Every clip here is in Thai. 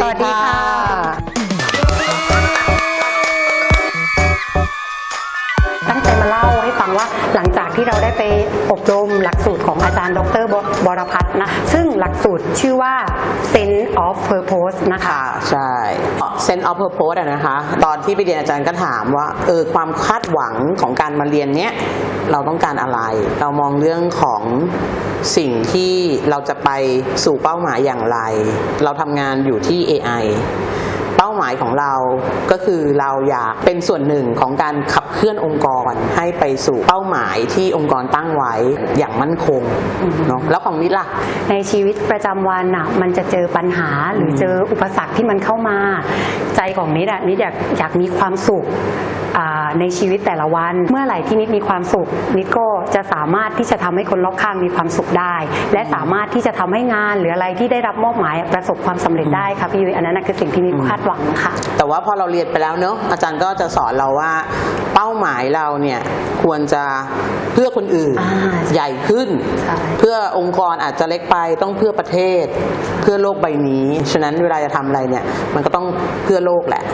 สวัสดีค่ะตั้งใจมาเล่าให้ฟังว่าหลังจากที่เราได้ไปอบรมหลักสูตร ของอาจารย์ ดรบรพัฒน์นะ ซึ่งหลักสูตรชื่อว่า Sense of Purpose นะคะ ใช่ Sense of Purpose อะนะคะ ตอนที่ไปเรียนอาจารย์ก็ถามว่า เออ ความคาดหวังของการมาเรียนเนี้ย เราต้องการอะไร เรามองเรื่องของสิ่งที่เราจะไปสู่เป้าหมายอย่างไร เราทำงานอยู่ที่ AI ป้าหมายของเราก็คือเราอยากเป็นส่วนหนึ่งของการขับเคลื่อนองค์กรให้ไปสู่เป้าหมายที่องค์กรตั้งไว้อย่างมั่นคงเนาะแล้วของนิดล่ะในชีวิตประจำวันอะมันจะเจอปัญหาหรือเจออุปสรรคที่มันเข้ามา ใจของนิดอะนิดอยากอยากมีความสุขอ่า ในชีวิตแต่ละวัน เมื่อไหร่ที่นิดมีความสุขนิดก็จะสามารถที่จะทำให้คนรอบข้างมีความสุขได้ และสามารถที่จะทำให้งานหรืออะไรที่ได้รับมอบหมายประสบความสำเร็จได้ค่ะพี่ยุ้ยอันนั้นนะคือสิ่งที่นิดคาดหวังค่ะ แต่ว่าพอเราเรียนไปแล้วเนอะอาจารย์ก็จะสอนเราว่าเป้าหมายเราเนี่ยควรจะเพื่อคนอื่นอ่าใหญ่ขึ้นใช่เพื่อองค์กรอาจจะเล็กไปต้องเพื่อประเทศเพื่อโลกใบนี้ ฉะนั้นเวลาจะทำอะไรเนี่ย มันก็ต้องเพื่อโลกแหละ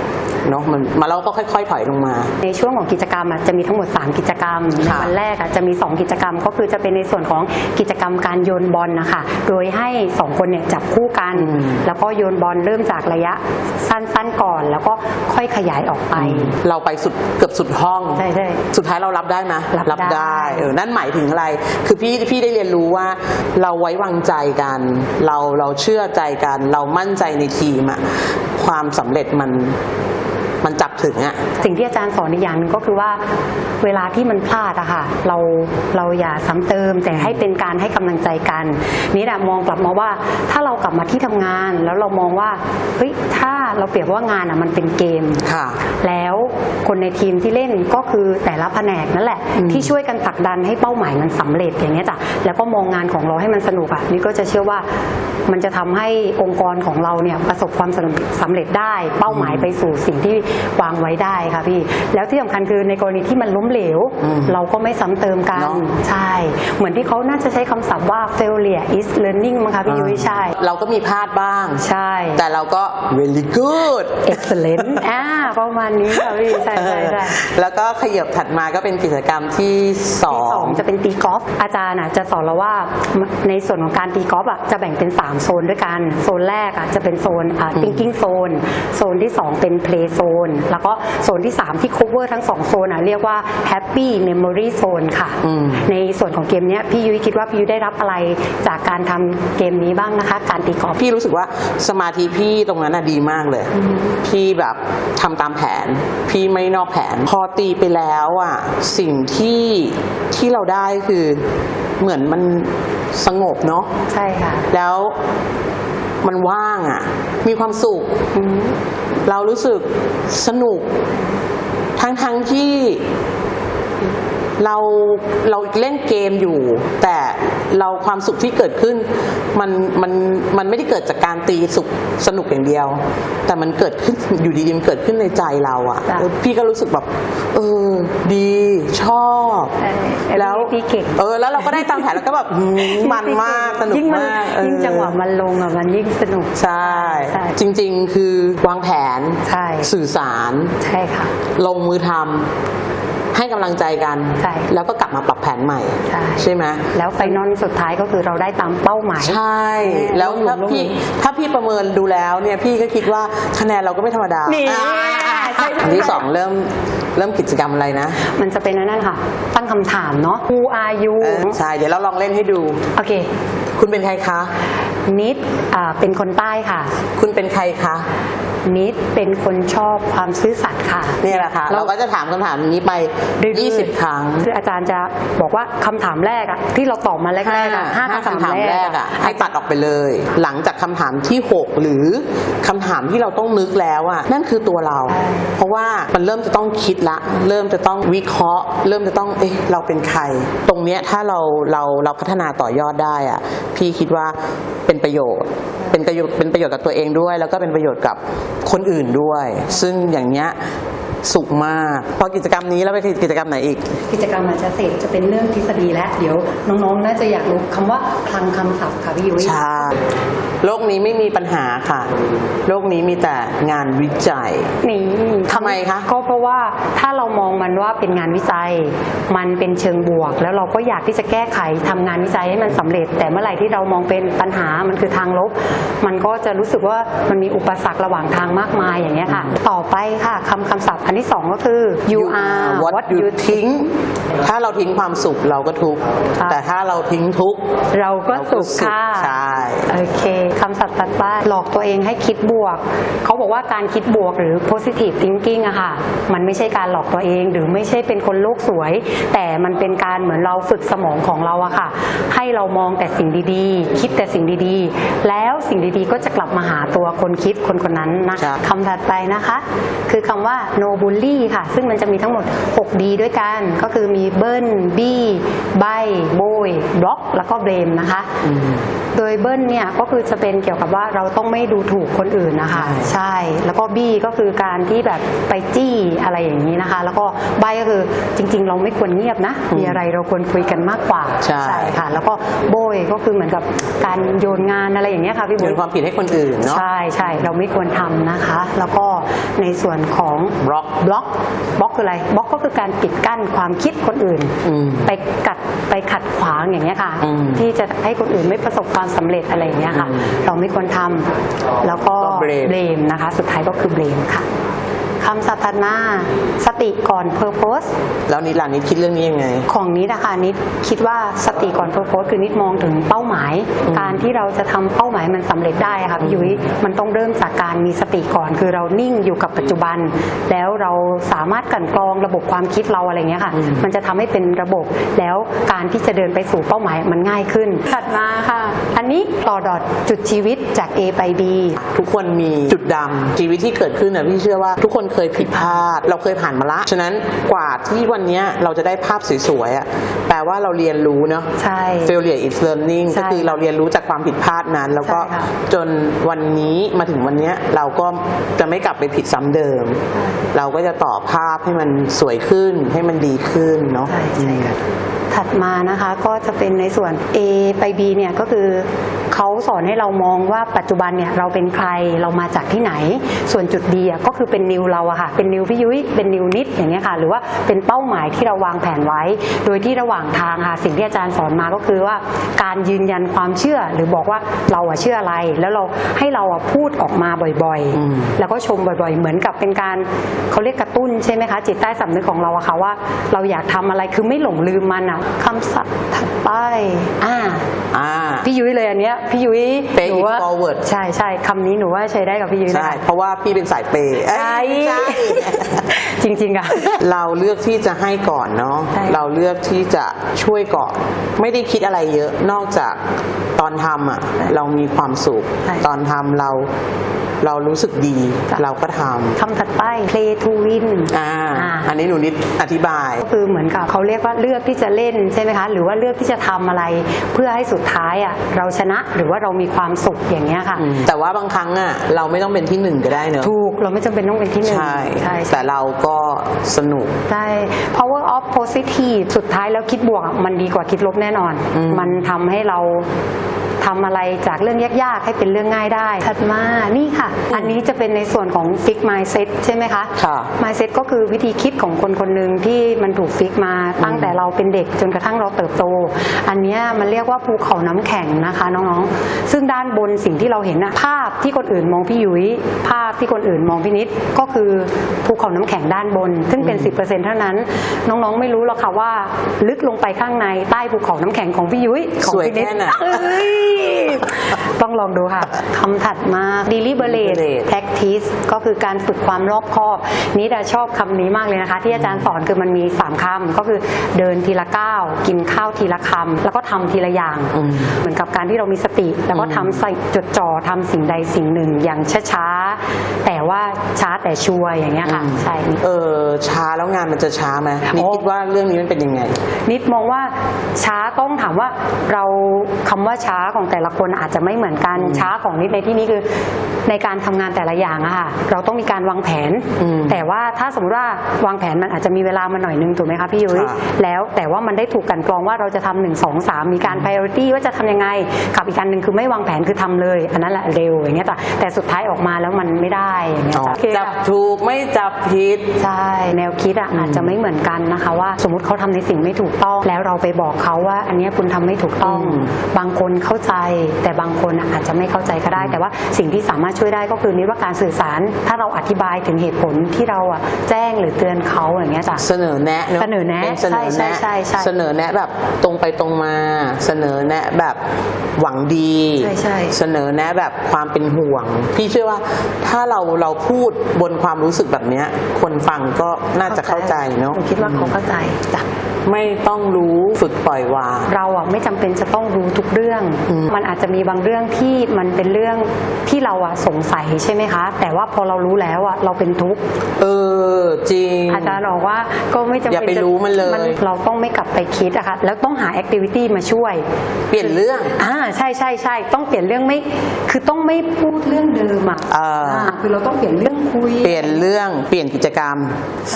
เนาะมันมาเราก็ค่อย ๆ ถอยลงมา ในช่วงของกิจกรรมอะจะมีทั้งหมด 3 กิจกรรมในค่ะวันแรกอะจะมี 2 กิจกรรม ก็คือจะเป็นในส่วนของกิจกรรมการโยนบอลนะคะโดยให้ 2 คนเนี่ยจับคู่กันอืมแล้วก็โยนบอลเริ่มจากระยะสั้นๆก่อน แล้วก็ค่อยขยายออกไป เราไปสุดเกือบสุดห้องใช่ใช่สุดท้ายเรารับได้ไหมรับได้เออนั่นหมายถึงอะไร คือพี่พี่ได้เรียนรู้ว่าเราไว้วางใจกัน เราเราเชื่อใจกัน เรามั่นใจในทีมอะความสำเร็จมัน มันจับถึงอะสิ่งที่อาจารย์สอนอีกอย่างหนึ่งก็คือว่าเวลาที่มันพลาดอะค่ะเราเราอย่าซ้ำเติมแต่ให้เป็นการให้กำลังใจกัน นี่แหละมองกลับมาว่าถ้าเรากลับมาที่ทำงานแล้วเรามองว่าเฮ้ยถ้าเราเปรียบว่างานอะมันเป็นเกมค่ะ แล้วคนในทีมที่เล่นก็คือแต่ละแผนกนั่นแหละอืมที่ช่วยกันผลักดันให้เป้าหมายมันสำเร็จอย่างเงี้ยจ้ะแล้วก็มองงานของเราให้มันสนุกอะนี่ก็จะเชื่อว่ามันจะทำให้องค์กรของเราเนี่ยประสบความสำเร็จสำเร็จได้เป้าหมายไปสู่สิ่งที่วางไว้ได้ค่ะพี่ แล้วที่สำคัญคือในกรณีที่มันล้มเหลว อืมเราก็ไม่ซ้ำเติมกัน เนอะ ใช่ เหมือนที่เขาน่าจะใช้คำศัพท์ว่า failure is learning มั้งคะพี่ยุ้ยใช่ เราก็มีพลาดบ้าง ใช่ แต่เราก็ very good excellent อ่าประมาณนี้ค่ะพี่ใช่ใช่ใช่แล้วก็ขยับถัดมาก็เป็นกิจกรรมที่สอที่สองงจะเป็นตีกอล์ฟอาจารย์อะจะสอนเราว่าในส่วนของการตีกอล์ฟอะจะแบ่งเป็น 3 โซนด้วยกัน โซนแรกอะจะเป็นโซนอ่า thinking zone โซนที่ 2 เป็น play zone แล้วก็โซนที่ 3 ที่ cover ทั้ง 2 โซนอะเรียกว่า happy memory zone ค่ะอืมในส่วนของเกมเนี้ยพี่ยุ้ยคิดว่าพี่ยุ้ยได้รับอะไรจากการทำเกมนี้บ้างนะคะ การตีกอล์ฟพี่รู้สึกว่าสมาธิพี่ตรงนั้นน่ะดีมากเลย พี่แบบทำตามแผน พี่ไม่นอกแผน พอตีไปแล้วอะสิ่งที่ที่เราได้คือเหมือนมันสงบเนาะใช่ค่ะ แล้วมันว่างอะมีความสุขอืมเรารู้สึกสนุก ทั้งทั้งๆที่ เราเราเล่นเกมอยู่ แต่เราความสุขที่เกิดขึ้น มันมันมันไม่ได้เกิดจากการตีสุขสนุกอย่างเดียว แต่มันเกิดขึ้นอยู่ดีๆมันเกิดขึ้นในใจเราอะจ้ะเออพี่ก็รู้สึกแบบเออดีชอบเออแล้วพี่เก่ง เออ แล้วเราก็ได้ตามแผนแล้วก็แบบหืมมันมากสนุกยิ่งมันมากเออยิ่งจังหวะมันลงอะมันยิ่งสนุก ใช่ ใช่ จริงๆ คือวางแผนใช่สื่อสาร ใช่ค่ะ ลงมือทำ ให้กำลังใจกันใช่แล้วก็กลับมาปรับแผนใหม่ ใช่ไหมแล้วไฟนอลสุดท้ายก็คือเราได้ตามเป้าหมาย ใช่ แล้วถ้าลงหลุมพี่ลงหลุมถ้าพี่ประเมินดูแล้วเนี่ยพี่ก็คิดว่าคะแนนเราก็ไม่ธรรมดานี่อ่าใช่ใช่อันที่สองเริ่มเริ่มกิจกรรมอะไรนะ มันจะเป็นอันนั่นค่ะ ตั้งคำถามเนาะ Who are you เออใช่ เดี๋ยวเราลองเล่นให้ดู โอเค คุณเป็นใครคะ นิดอ่าเป็นคนใต้ค่ะ คุณเป็นใครคะ นิดเป็นคนชอบความซื่อสัตย์ค่ะเนี่ยแหละค่ะ เราก็จะถามคำถามนี้ไป เรื่อยๆ 20 ครั้ง คืออาจารย์จะบอกว่าคำถามแรกอะที่เราตอบมาแรกๆอะห้าห้าคำถามคำถามแรแรกกอะอะให้ตัดออกไปเลย หลังจากคำถามที่ 6 หรือคำถามที่เราต้องนึกแล้วอะนั่นคือตัวเราใช่เพราะว่ามันเริ่มจะต้องคิดละ เริ่มจะต้องวิเคราะห์ เริ่มจะต้องเอ๊ะเราเป็นใคร ตรงเนี้ยถ้าเราเราเราพัฒนาต่อยอดได้อะพี่คิดว่าเป็น ประโยชน์ เป็นประโยชน์เป็นประโยชน์กับตัวเองด้วย แล้วก็เป็นประโยชน์กับคนอื่นด้วย ซึ่งอย่างเนี้ยสุขมาก พอกิจกรรมนี้แล้วไปกิจกรรมไหนอีก กิจกรรมอาจจะเสร็จจะเป็นเรื่องทฤษฎีและเดี๋ยวน้องๆ น่าจะอยากรู้คำว่าคลังคำศัพท์ค่ะพี่ยุ้ยใช่ โลกนี้ไม่มีปัญหาค่ะ โลกนี้มีแต่งานวิจัย นี่ทำไมคะ ก็เพราะว่าถ้าเรามองมันว่าเป็นงานวิจัย มันเป็นเชิงบวก แล้วเราก็อยากที่จะแก้ไขทำงานวิจัยให้มันสำเร็จ แต่เมื่อไหร่ที่เรามองเป็นปัญหามันคือทางลบ มันก็จะรู้สึกว่ามันมีอุปสรรคระหว่างทางมากมายอย่างเงี้ยค่ะ ต่อไปค่ะคำคำศัพท์อันที่สองก็คือ you are what you ทิ้งถ้าเราทิ้งความสุขเราก็ทุกข์ค่ะแต่ถ้าเราทิ้งทุกข์เราก็สุขค่ะใช่โอเคคำศัพท์ตัดไปหลอกตัวเองให้คิดบวก เขาบอกว่าการคิดบวกหรือ positive thinking อะค่ะ มันไม่ใช่การหลอกตัวเองหรือไม่ใช่เป็นคนโลกสวย แต่มันเป็นการเหมือนเราฝึกสมองของเราอะค่ะ ให้เรามองแต่สิ่งดีๆ คิดแต่สิ่งดีๆ แล้วสิ่งดีๆก็จะกลับมาหาตัวคนคิดคนคนนั้นนะใช่คำถัดไปนะคะ คือคำว่า no bully ค่ะ ซึ่งมันจะมีทั้งหมด6ดีด้วยกัน ก็คือมีเบิ้ลบี้ใบโบยบล็อก แล้วก็เบรมนะคะ โดยเบิ้ลเนี่ยก็คือจะเป็นเกี่ยวกับว่าเราต้องไม่ดูถูกคนอื่นนะคะใช่ใช่ แล้วก็บี้ก็คือการที่แบบไปจี้อะไรอย่างนี้นะคะ แล้วก็ใบก็คือจริง ๆ เราไม่ควรเงียบนะ มีอะไรเราควรคุยกันมากกว่าใช่ค่ะ แล้วก็โบยก็คือเหมือนกับการโยนงานอะไรอย่างเงี้ยค่ะพี่โยบุ๋นยความผิดให้คนอื่นเนาะใช่ใช่เราไม่ควรทำนะคะ แล้วก็ในส่วนของบล็อกบล็อกบล็อกคืออะไรบล็อกก็คือการปิดกั้นความคิดคนอื่นอืมไปกัดไปขัดขวางอย่างเงี้ยค่ะอืมที่จะให้คนอื่นไม่ประสบความสำเร็จอะไรอย่างเงี้ยค่ะอืมเราไม่ควรทำแล้วก็ก็ blame เบลมนะคะ สุดท้ายก็คือเบลมค่ะ คำสัตนา สติก่อน purpose แล้วนิดล่ะนิดคิดเรื่องนี้ยังไง ของนิดนะคะนิดคิดว่าสติก่อนเพอร์โพสคือนิดมองถึงเป้าหมายอืมการที่เราจะทำเป้าหมายมันสำเร็จได้อะค่ะพี่ยุ้ยมันต้องเริ่มจากการมีสติก่อน คือเรานิ่งอยู่กับปัจจุบัน แล้วเราสามารถกลั่นกรองระบบความคิดเราอะไรเงี้ยค่ะ มันจะทำให้เป็นระบบแล้วการที่จะเดินไปสู่เป้าหมายมันง่ายขึ้นถัดมาค่ะ อันนี้ต่อดอทจุดชีวิตจาก A ไป B ทุกคนมีจุดดำชีวิตที่เกิดขึ้นนะพี่เชื่อว่าทุกคนเคยผิดพลาด เราเคยผ่านมาละ ฉะนั้นกว่าที่วันเนี้ยเราจะได้ภาพสวยๆอะแปลว่าเราเรียนรู้เนาะ ใช่ failure is learning ใช่ก็คือเราเรียนรู้จากความผิดพลาดนั้น แล้วก็ใช่ค่ะจนวันนี้มาถึงวันเนี้ยเราก็จะไม่กลับไปผิดซ้ำเดิม เราก็จะต่อภาพให้มันสวยขึ้นให้มันดีขึ้นเนาะใช่ใช่ค่ะถัดมานะคะก็จะเป็นในส่วน A ไป B เนี่ยก็คือ เขาสอนให้เรามองว่าปัจจุบันเนี่ยเราเป็นใครเรามาจากที่ไหน ส่วนจุดดีอะก็คือเป็นนิวเราอะค่ะเป็นนิวพี่ยุ้ยเป็นนิวนิดอย่างเงี้ยค่ะ หรือว่าเป็นเป้าหมายที่เราวางแผนไว้ โดยที่ระหว่างทางค่ะสิ่งที่อาจารย์สอนมาก็คือว่าการยืนยันความเชื่อหรือบอกว่าเราอะเชื่ออะไร แล้วเราให้เราอะพูดออกมาบ่อยอืมๆแล้วก็ชมบ่อยๆ เหมือนกับเป็นการเขาเรียกกระตุ้นใช่ไหมคะจิตใต้สำนึกของเราอะค่ะว่า เราอยากทำอะไรคือไม่หลงลืมมันอะคำศัพท์ถัดไปอ่าอ่าพี่ ยุ้ยเลยอันเนี้ยพี่ยุ้ย Pay หนูว่า it forward ใช่ใช่คำนี้หนูว่าใช้ได้กับพี่ยุ้ยนะ ใช่ เพราะว่าพี่เป็นสายเปย์เอ้ยใช่ ไม่ใช่ จริงๆอะ เราเลือกที่จะให้ก่อนเนาะ ใช่ เราเลือกที่จะช่วยก่อน ไม่ได้คิดอะไรเยอะ นอกจากตอนทำอะเรามีความสุข ใช่ตอนทำเราเรารู้สึกดี จ้ะ เราก็ทคำถัดไป play to win ำอ่า อ่าอันนี้หนูนิดอธิบายก็คือเหมือนกับเขาเรียกว่าเลือกที่จะเล่นใช่ไหมคะ หรือว่าเลือกที่จะทำอะไร เพื่อให้สุดท้ายอะเราชนะหรือว่าเรามีความสุขอย่างเงี้ยค่ะอืมแต่ว่าบางครั้งอะเราไม่ต้องเป็นที่หนึ่งก็ได้เนอะถูกเราไม่จำเป็นต้องเป็นที่หนึ่งใช่ใช่แต่เราก็สนุกใช่ power of positive สุดท้ายแล้วคิดบวกอะมันดีกว่าคิดลบแน่นอนอืมมันทำให้เรา ทำอะไรจากเรื่องยากๆให้เป็นเรื่องง่ายได้ ถัดมา นี่ค่ะ อันนี้จะเป็นในส่วนของ fix mindset ใช่ไหมคะค่ะ mindset ก็คือวิธีคิดของคนคนหนึ่งที่มันถูกฟิกมาตั้งแต่เราเป็นเด็กจนกระทั่งเราเติบโต อันเนี้ยมันเรียกว่าภูเขาน้ำแข็งนะคะน้องๆ ซึ่งด้านบนสิ่งที่เราเห็นนะภาพที่คนอื่นมองพี่ยุ้ยภาพที่คนอื่นมองพี่นิดก็คือภูเขาน้ำแข็งด้านบน ซึ่งเป็น 10%เท่านั้น น้องๆไม่รู้หรอกค่ะว่า ลึกลงไปข้างในใต้ภูเขาน้ำแข็งของพี่ยุ้ยของสวยพี่นิดแค่ไหนเอ้ยต้องลองดูค่ะคำถัดมา deliberate deliberate practice ก็คือการฝึกความรอบคอบนี่ดาชอบคำนี้มากเลยนะคะ ที่อาจารย์สอนคือมันมี3คำก็คือเดินทีละก้าวกินข้าวทีละคำแล้วก็ทำทีละอย่าง อืม เหมือนกับการที่เรามีสติ แล้วก็ทำใส่จดจ่อทำสิ่งใดสิ่งหนึ่งอย่างช้าๆแต่ว่าช้า แต่ชัวร์อย่างเงี้ยค่ะอืมใช่เออช้าแล้วงานมันจะช้าไหมนี่โอ้คิดว่าเรื่องนี้มันเป็นยังไง นิดมองว่าช้าต้องถามว่าเราคำว่าช้าของของแต่ละคนอาจจะไม่เหมือนกันช้าของนิดในที่นี้คือในการทำงานแต่ละอย่างอะค่ะเราต้องมีการวางแผนอืมแต่ว่าถ้าสมมติว่าวางแผนมันอาจจะมีเวลามาหน่อยนึงถูกไหมคะพี่ยุ้ยค่ะแล้วแต่ว่ามันได้ถูกกลันกรองว่าเราจะทำหนึ่งสองสามมีการ priority ว่าจะทำยังไงกับอีกการหนึ่งคือไม่วางแผนคือทำเลย อันนั้นแหละเร็วอย่างเงี้ยแต่แต่สุดท้ายออกมาแล้วมันไม่ได้อย่างเงี้ยอ๋อจ้ะโอเคจับค่ะถูกไม่จับผิด ใช่แนวคิดอะอาจจะไม่เหมือนกันนะคะ ว่าสมมติเขาทำในสิ่งไม่ถูกต้อง แล้วเราไปบอกเขาว่า อันเนี้ยคุณทำไม่ถูกต้อง อืม บางคนเข้าใจ แต่บางคนอะอาจจะไม่เข้าใจก็ได้ แต่ว่าสิ่งที่สามารถช่วยได้ก็คือนิดว่าการสื่อสาร ถ้าเราอธิบายถึงเหตุผลที่เราอะแจ้งหรือเตือนเขาอย่างเงี้ยจ้ะ เสนอแนะเนอะเสนอแนะป็เสนอใช่แนะใช่ใช่ใช่เสนอแนะแบบตรงไปตรงมา เสนอแนะแบบหวังดีใช่ใช่เสนอแนะแบบความเป็นห่วง พี่เชื่อว่าถ้าเราเราพูดบนความรู้สึกแบบเนี้ย คนฟังก็น่าจะเข้าใจเนาะหนูคิดว่าเขาเข้าใจจ้ะไม่ต้องรู้ฝึกปล่อยวางเราอะไม่จำเป็นจะต้องรู้ทุกเรื่องอืมมันอาจจะมีบางเรื่องที่มันเป็นเรื่องที่เราอะสงสัยใช่ไหมคะ แต่ว่าพอเรารู้แล้วอะเราเป็นทุกข์เออจริง อาจารย์บอกว่าก็ไม่จำเป็นอย่าไปจะรู้มันเลยเราต้องไม่กลับไปคิดอะค่ะแล้วต้องหาแอคทิวิตี้มาช่วย เปลี่ยนเรื่องอ่าใช่ใช่ใช่ต้องเปลี่ยนเรื่องไม่ คือต้องไม่พูดเรื่องเดิมอะอ่าอ่าคือเราต้องเปลี่ยนเรื่องคุยเปลี่ยนเรื่องเปลี่ยนกิจกรรม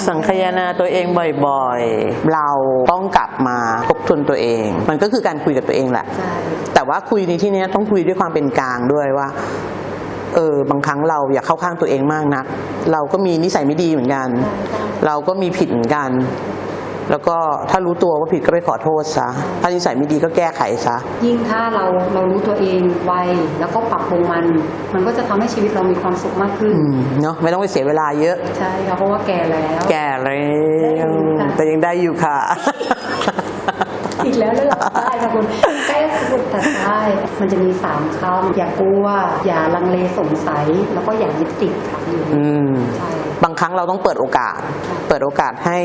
สังคายนาตัวเองบ่อยๆ เราต้องกลับมาทบทวนตัวเอง มันก็คือการคุยกับตัวเองแหละใช่แต่ว่าคุยในที่เนี้ยต้องคุยด้วยความเป็นกลางด้วยว่าเออบางครั้งเราอย่าเข้าข้างตัวเองมากนัก เราก็มีนิสัยไม่ดีเหมือนกัน เราก็มีผิดเหมือนกัน แล้วก็ถ้ารู้ตัวว่าผิดก็ไปขอโทษซะ ถ้านิสัยไม่ดีก็แก้ไขซะ ยิ่งถ้าเราเรารู้ตัวเองไวแล้วก็ปรับปรุงมัน มันก็จะทำให้ชีวิตเรามีความสุขมากขึ้น อืมเนาะไม่ต้องไปเสียเวลาเยอะ ใช่ค่ะเพราะว่าแก่แล้ว แก่แล้วแต่ยังได้อยู่ค่ะ อีกแล้วเลยเหรอได้ค่ะคุณใกล้คุณตัดได้มันจะมีสามคำอย่ากลัว อย่าลังเลสงสัย แล้วก็อย่ายึดติดค่ะอยู่อืม ใช่ บางครั้งเราต้องเปิดโอกาส เปิดโอกาสให้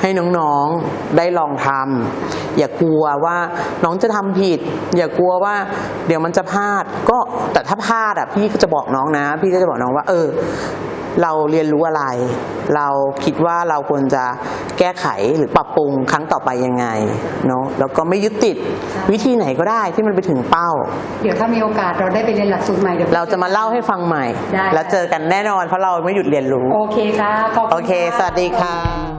ให้น้องๆได้ลองทำอย่ากลัวว่าน้องจะทำผิด อย่ากลัวว่าเดี๋ยวมันจะพลาด ก็แต่ถ้าพลาดอะพี่ก็จะบอกน้องนะ พี่ก็จะบอกน้องว่า เออ เราเรียนรู้อะไร เราคิดว่าเราควรจะแก้ไขหรือปรับปรุงครั้งต่อไปยังไงเนาะแล้วก็ไม่ยึดติดวิธีไหนก็ได้ที่มันไปถึงเป้า เดี๋ยวถ้ามีโอกาสเราได้ไปเรียนหลักสูตรใหม่เดี๋ยวเราจะมาเล่าให้ฟังใหม่ได้แล้วเจอกันแน่นอนเพราะเราไม่หยุดเรียนรู้ โอเคค่ะขอบคุณโอเคะสวัสดีค่ะ